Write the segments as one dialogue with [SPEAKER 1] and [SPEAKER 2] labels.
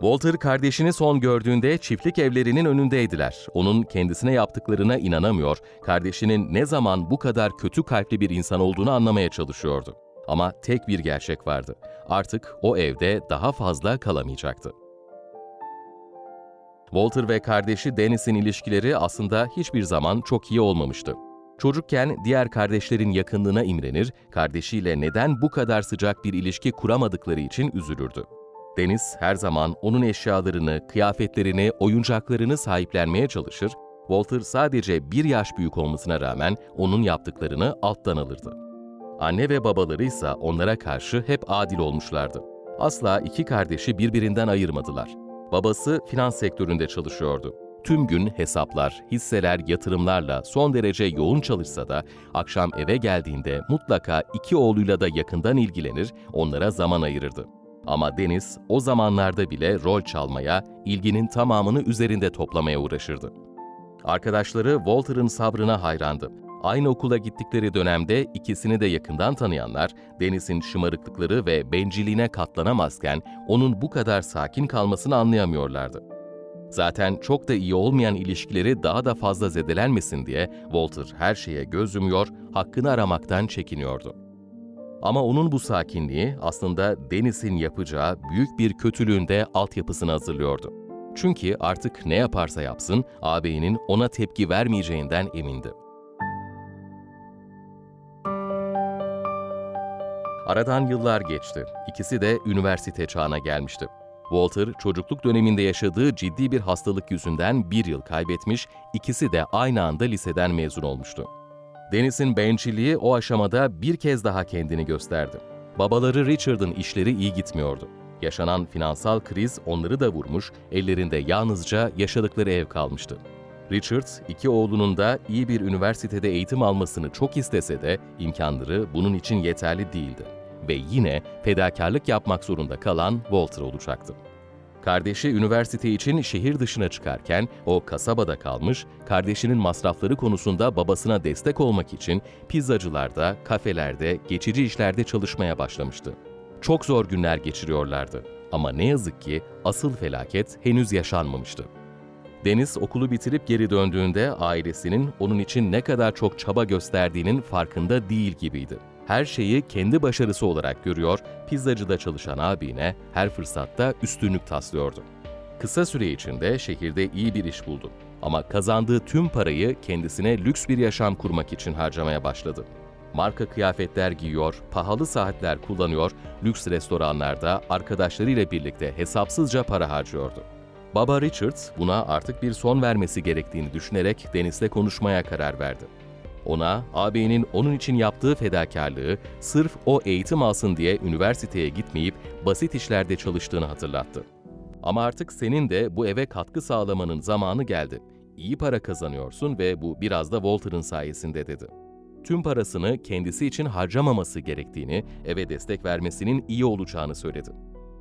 [SPEAKER 1] Walter kardeşini son gördüğünde çiftlik evlerinin önündeydiler. Onun kendisine yaptıklarına inanamıyor, kardeşinin ne zaman bu kadar kötü kalpli bir insan olduğunu anlamaya çalışıyordu. Ama tek bir gerçek vardı. Artık o evde daha fazla kalamayacaktı. Walter ve kardeşi Dennis'in ilişkileri aslında hiçbir zaman çok iyi olmamıştı. Çocukken diğer kardeşlerin yakınlığına imrenir, kardeşiyle neden bu kadar sıcak bir ilişki kuramadıkları için üzülürdü. Deniz her zaman onun eşyalarını, kıyafetlerini, oyuncaklarını sahiplenmeye çalışır, Walter sadece bir yaş büyük olmasına rağmen onun yaptıklarını alttan alırdı. Anne ve babaları ise onlara karşı hep adil olmuşlardı. Asla iki kardeşi birbirinden ayırmadılar. Babası finans sektöründe çalışıyordu. Tüm gün hesaplar, hisseler, yatırımlarla son derece yoğun çalışsa da akşam eve geldiğinde mutlaka iki oğluyla da yakından ilgilenir, onlara zaman ayırırdı. Ama Deniz o zamanlarda bile rol çalmaya, ilginin tamamını üzerinde toplamaya uğraşırdı. Arkadaşları Walter'ın sabrına hayrandı. Aynı okula gittikleri dönemde ikisini de yakından tanıyanlar, Deniz'in şımarıklıkları ve bencilliğine katlanamazken onun bu kadar sakin kalmasını anlayamıyorlardı. Zaten çok da iyi olmayan ilişkileri daha da fazla zedelenmesin diye Walter her şeye göz yumuyor, hakkını aramaktan çekiniyordu. Ama onun bu sakinliği aslında Deniz'in yapacağı büyük bir kötülüğün de altyapısını hazırlıyordu. Çünkü artık ne yaparsa yapsın ağabeyinin ona tepki vermeyeceğinden emindi. Aradan yıllar geçti. İkisi de üniversite çağına gelmişti. Walter, çocukluk döneminde yaşadığı ciddi bir hastalık yüzünden bir yıl kaybetmiş, ikisi de aynı anda liseden mezun olmuştu. Dennis'in bencilliği o aşamada bir kez daha kendini gösterdi. Babaları Richard'ın işleri iyi gitmiyordu. Yaşanan finansal kriz onları da vurmuş, ellerinde yalnızca yaşadıkları ev kalmıştı. Richard, iki oğlunun da iyi bir üniversitede eğitim almasını çok istese de imkanları bunun için yeterli değildi ve yine fedakarlık yapmak zorunda kalan Walter olacaktı. Kardeşi üniversite için şehir dışına çıkarken o kasabada kalmış, kardeşinin masrafları konusunda babasına destek olmak için pizzacılarda, kafelerde, geçici işlerde çalışmaya başlamıştı. Çok zor günler geçiriyorlardı ama ne yazık ki asıl felaket henüz yaşanmamıştı. Deniz okulu bitirip geri döndüğünde ailesinin onun için ne kadar çok çaba gösterdiğinin farkında değil gibiydi. Her şeyi kendi başarısı olarak görüyor, pizzacıda çalışan abine her fırsatta üstünlük taslıyordu. Kısa süre içinde şehirde iyi bir iş buldu. Ama kazandığı tüm parayı kendisine lüks bir yaşam kurmak için harcamaya başladı. Marka kıyafetler giyiyor, pahalı saatler kullanıyor, lüks restoranlarda arkadaşlarıyla birlikte hesapsızca para harcıyordu. Baba Richard buna artık bir son vermesi gerektiğini düşünerek Deniz'le konuşmaya karar verdi. Ona, ağabeyinin onun için yaptığı fedakarlığı sırf o eğitim alsın diye üniversiteye gitmeyip basit işlerde çalıştığını hatırlattı. Ama artık senin de bu eve katkı sağlamanın zamanı geldi. İyi para kazanıyorsun ve bu biraz da Walter'ın sayesinde dedi. Tüm parasını kendisi için harcamaması gerektiğini, eve destek vermesinin iyi olacağını söyledi.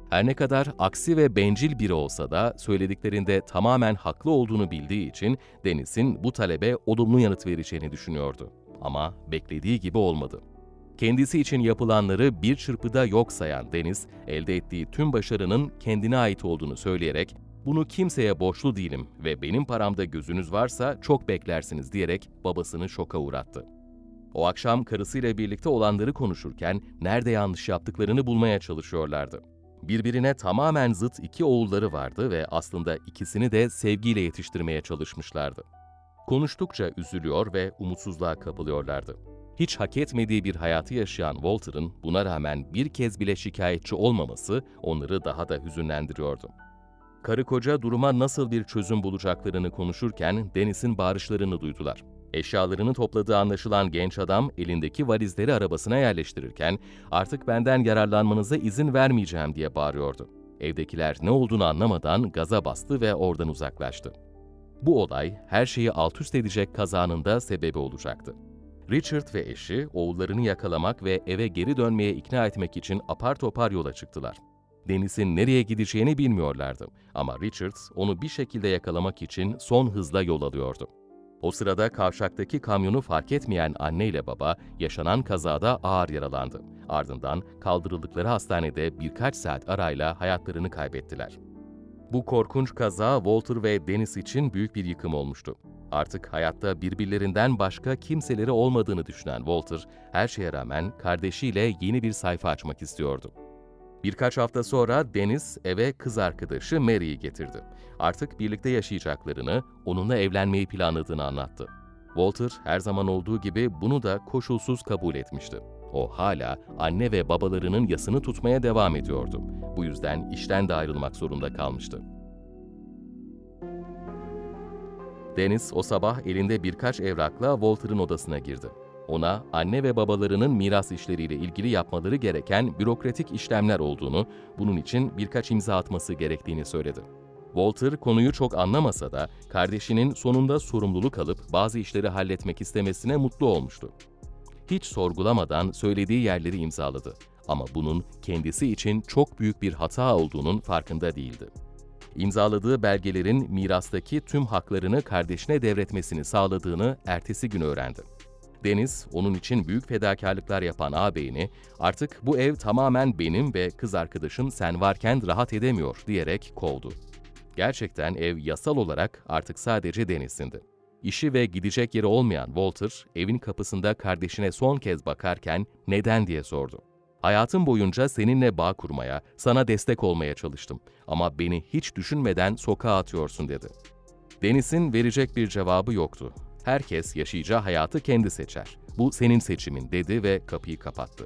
[SPEAKER 1] Her ne kadar aksi ve bencil biri olsa da söylediklerinde tamamen haklı olduğunu bildiği için Deniz'in bu talebe olumlu yanıt vereceğini düşünüyordu. Ama beklediği gibi olmadı. Kendisi için yapılanları bir çırpıda yok sayan Deniz, elde ettiği tüm başarının kendine ait olduğunu söyleyerek bunu kimseye borçlu değilim ve benim paramda gözünüz varsa çok beklersiniz diyerek babasını şoka uğrattı. O akşam karısıyla birlikte olanları konuşurken nerede yanlış yaptıklarını bulmaya çalışıyorlardı. Birbirine tamamen zıt iki oğulları vardı ve aslında ikisini de sevgiyle yetiştirmeye çalışmışlardı. Konuştukça üzülüyor ve umutsuzluğa kapılıyorlardı. Hiç hak etmediği bir hayatı yaşayan Walter'ın buna rağmen bir kez bile şikayetçi olmaması onları daha da hüzünlendiriyordu. Karı koca duruma nasıl bir çözüm bulacaklarını konuşurken Deniz'in bağırışlarını duydular. Eşyalarını topladığı anlaşılan genç adam elindeki valizleri arabasına yerleştirirken artık benden yararlanmanıza izin vermeyeceğim diye bağırıyordu. Evdekiler ne olduğunu anlamadan gaza bastı ve oradan uzaklaştı. Bu olay her şeyi alt üst edecek kazanın da sebebi olacaktı. Richard ve eşi oğullarını yakalamak ve eve geri dönmeye ikna etmek için apar topar yola çıktılar. Deniz'in nereye gideceğini bilmiyorlardı ama Richard onu bir şekilde yakalamak için son hızla yol alıyordu. O sırada kavşaktaki kamyonu fark etmeyen anne ile baba yaşanan kazada ağır yaralandı. Ardından kaldırıldıkları hastanede birkaç saat arayla hayatlarını kaybettiler. Bu korkunç kaza Walter ve Dennis için büyük bir yıkım olmuştu. Artık hayatta birbirlerinden başka kimseleri olmadığını düşünen Walter, her şeye rağmen kardeşiyle yeni bir sayfa açmak istiyordu. Birkaç hafta sonra Dennis eve kız arkadaşı Mary'i getirdi. Artık birlikte yaşayacaklarını, onunla evlenmeyi planladığını anlattı. Walter her zaman olduğu gibi bunu da koşulsuz kabul etmişti. O hala anne ve babalarının yasını tutmaya devam ediyordu. Bu yüzden işten de ayrılmak zorunda kalmıştı. Dennis o sabah elinde birkaç evrakla Walter'ın odasına girdi. Ona anne ve babalarının miras işleriyle ilgili yapmaları gereken bürokratik işlemler olduğunu, bunun için birkaç imza atması gerektiğini söyledi. Walter konuyu çok anlamasa da kardeşinin sonunda sorumluluk alıp bazı işleri halletmek istemesine mutlu olmuştu. Hiç sorgulamadan söylediği yerleri imzaladı ama bunun kendisi için çok büyük bir hata olduğunun farkında değildi. İmzaladığı belgelerin mirastaki tüm haklarını kardeşine devretmesini sağladığını ertesi gün öğrendi. Deniz, onun için büyük fedakarlıklar yapan ağabeyini artık bu ev tamamen benim ve kız arkadaşım sen varken rahat edemiyor diyerek kovdu. Gerçekten ev yasal olarak artık sadece Deniz'indi. İşi ve gidecek yeri olmayan Walter, evin kapısında kardeşine son kez bakarken neden diye sordu. Hayatım boyunca seninle bağ kurmaya, sana destek olmaya çalıştım ama beni hiç düşünmeden sokağa atıyorsun dedi. Deniz'in verecek bir cevabı yoktu. Herkes yaşayacağı hayatı kendi seçer. Bu senin seçimin dedi ve kapıyı kapattı.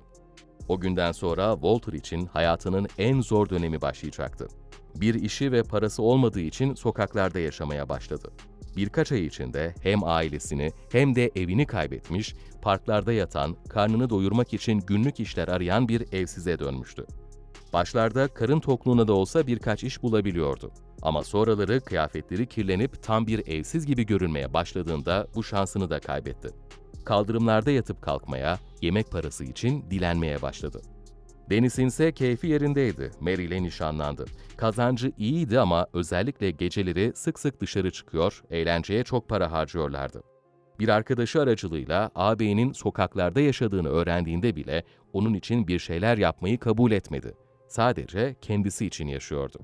[SPEAKER 1] O günden sonra Walter için hayatının en zor dönemi başlayacaktı. Bir işi ve parası olmadığı için sokaklarda yaşamaya başladı. Birkaç ay içinde hem ailesini hem de evini kaybetmiş, parklarda yatan, karnını doyurmak için günlük işler arayan bir evsize dönmüştü. Başlarda karın tokluğuna da olsa birkaç iş bulabiliyordu. Ama sonraları kıyafetleri kirlenip tam bir evsiz gibi görünmeye başladığında bu şansını da kaybetti. Kaldırımlarda yatıp kalkmaya, yemek parası için dilenmeye başladı. Deniz'in ise keyfi yerindeydi. Mary ile nişanlandı. Kazancı iyiydi ama özellikle geceleri sık sık dışarı çıkıyor, eğlenceye çok para harcıyorlardı. Bir arkadaşı aracılığıyla ağabeyinin sokaklarda yaşadığını öğrendiğinde bile onun için bir şeyler yapmayı kabul etmedi. Sadece kendisi için yaşıyordu.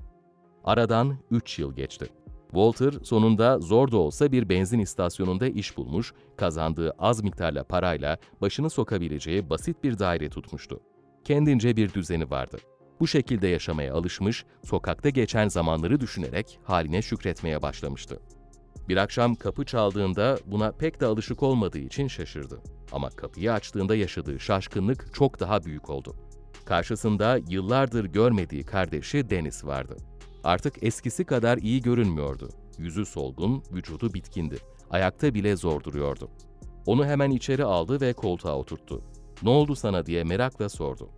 [SPEAKER 1] Aradan 3 yıl geçti. Walter sonunda zor da olsa bir benzin istasyonunda iş bulmuş, kazandığı az miktarla parayla başını sokabileceği basit bir daire tutmuştu. Kendince bir düzeni vardı. Bu şekilde yaşamaya alışmış, sokakta geçen zamanları düşünerek haline şükretmeye başlamıştı. Bir akşam kapı çaldığında buna pek de alışık olmadığı için şaşırdı. Ama kapıyı açtığında yaşadığı şaşkınlık çok daha büyük oldu. Karşısında yıllardır görmediği kardeşi Deniz vardı. Artık eskisi kadar iyi görünmüyordu. Yüzü solgun, vücudu bitkindi. Ayakta bile zor duruyordu. Onu hemen içeri aldı ve koltuğa oturttu. Ne oldu sana diye merakla sordu.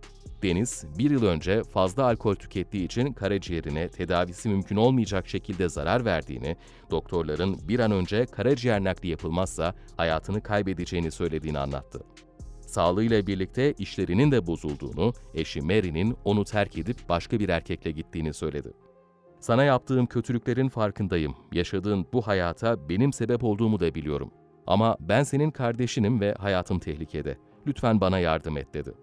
[SPEAKER 1] Deniz, bir yıl önce fazla alkol tükettiği için karaciğerine tedavisi mümkün olmayacak şekilde zarar verdiğini, doktorların bir an önce karaciğer nakli yapılmazsa hayatını kaybedeceğini söylediğini anlattı. Sağlığıyla birlikte işlerinin de bozulduğunu, eşi Mary'nin onu terk edip başka bir erkekle gittiğini söyledi. Sana yaptığım kötülüklerin farkındayım. Yaşadığın bu hayata benim sebep olduğumu da biliyorum. Ama ben senin kardeşinim ve hayatım tehlikede. Lütfen bana yardım et dedi.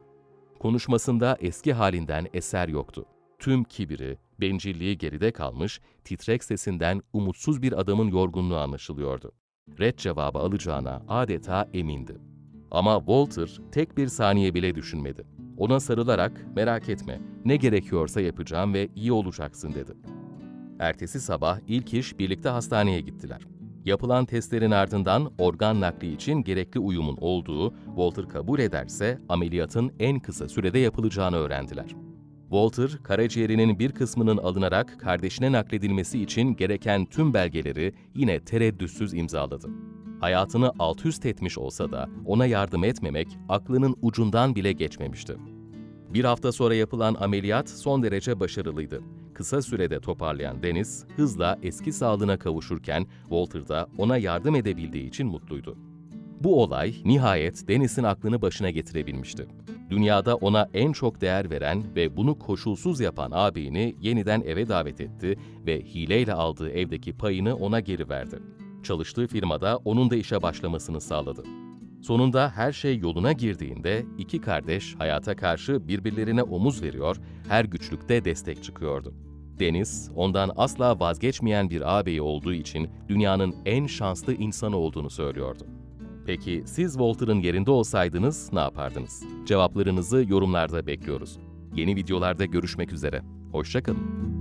[SPEAKER 1] Konuşmasında eski halinden eser yoktu. Tüm kibiri, bencilliği geride kalmış, titrek sesinden umutsuz bir adamın yorgunluğu anlaşılıyordu. Red cevabı alacağına adeta emindi. Ama Walter tek bir saniye bile düşünmedi. Ona sarılarak merak etme, ne gerekiyorsa yapacağım ve iyi olacaksın dedi. Ertesi sabah ilk iş birlikte hastaneye gittiler. Yapılan testlerin ardından organ nakli için gerekli uyumun olduğu, Walter kabul ederse ameliyatın en kısa sürede yapılacağını öğrendiler. Walter, karaciğerinin bir kısmının alınarak kardeşine nakledilmesi için gereken tüm belgeleri yine tereddütsüz imzaladı. Hayatını alt üst etmiş olsa da ona yardım etmemek aklının ucundan bile geçmemişti. Bir hafta sonra yapılan ameliyat son derece başarılıydı. Kısa sürede toparlayan Deniz, hızla eski sağlığına kavuşurken Walter da ona yardım edebildiği için mutluydu. Bu olay nihayet Deniz'in aklını başına getirebilmişti. Dünyada ona en çok değer veren ve bunu koşulsuz yapan ağabeyini yeniden eve davet etti ve hileyle aldığı evdeki payını ona geri verdi. Çalıştığı firmada onun da işe başlamasını sağladı. Sonunda her şey yoluna girdiğinde iki kardeş hayata karşı birbirlerine omuz veriyor, her güçlükte destek çıkıyordu. Deniz, ondan asla vazgeçmeyen bir ağabeyi olduğu için dünyanın en şanslı insanı olduğunu söylüyordu. Peki siz Walter'ın yerinde olsaydınız ne yapardınız? Cevaplarınızı yorumlarda bekliyoruz. Yeni videolarda görüşmek üzere. Hoşçakalın.